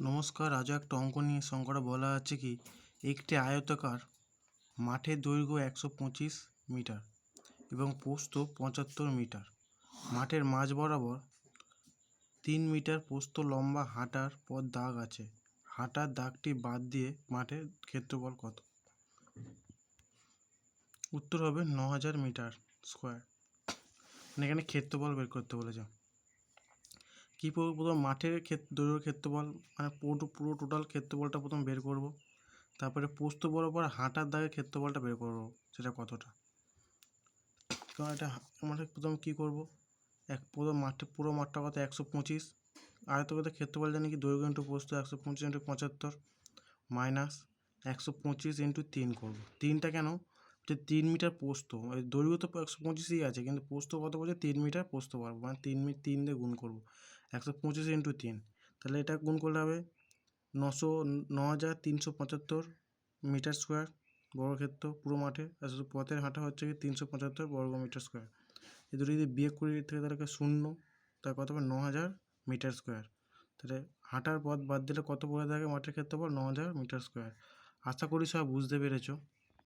নমস্কার আজও একটা অঙ্ক নিয়ে সংকটে বলা আছে কি? একটি আয়তাকার মাঠের দৈর্ঘ্য একশো পঁচিশ মিটার এবং পোস্ত পঁচাত্তর মিটার। মাঠের মাঝ বরাবর তিন মিটার পোস্ত লম্বা হাঁটার পর দাগ আছে। হাঁটার দাগটি বাদ দিয়ে মাঠের ক্ষেত্রফল কত? উত্তর হবে ন হাজার মিটার স্কোয়ার। মানে এখানে ক্ষেত্রফল বের করতে বলেছে। কী করব প্রথম মাঠের ক্ষেত দৈর্ঘ্য ক্ষেত্রফল মানে পুরো পুরো টোটাল ক্ষেত্রফলটা প্রথম বের করব। তারপরে পোস্ত বরাবর হাঁটার দাগের ক্ষেত্রফলটা বের করব, সেটা কতটা? তো এটা আমাদের প্রথম কী করব? এক পুরো মাঠে, পুরো মাঠটা কত, একশো পঁচিশ। আয়তক্ষেত্রের ক্ষেত্রফল জানি কি, দৈর্ঘ্য ইন্টু পোস্ত, একশো পঁচিশ ইন্টু পঁচাত্তর, মাইনাস একশো পঁচিশ ইন্টু তিন করব। তিনটা কেন? যে তিন মিটার পোস্ত দৈর্ঘ্য তো একশো পঁচিশই আছে, কিন্তু পোস্ত কত বলছে তিন মিটার পোস্ত পারব মানে তিন মি, তিন দিয়ে গুণ করব, একশো পঁচিশ ইন্টু তিন। তাহলে এটা গুণ করলে হবে নশো ন হাজার তিনশো পঁচাত্তর মিটার স্কোয়ার বর্গক্ষেত্র পুরো মাঠে, আর শুধু পথের হাঁটা হচ্ছে কি তিনশো পঁচাত্তর বর্গ মিটার স্কোয়ার এ দুটো যদি বিয়োগ করি থেকে তাহলে শূন্য, তার কত হবে? ন হাজার মিটার স্কোয়ার তাহলে হাঁটার পথ বাদ দিলে কত পড়ে থাকে মাঠের ক্ষেত্রফল? ন হাজার মিটার স্কোয়ার আশা করি সব বুঝতে পেরেছ।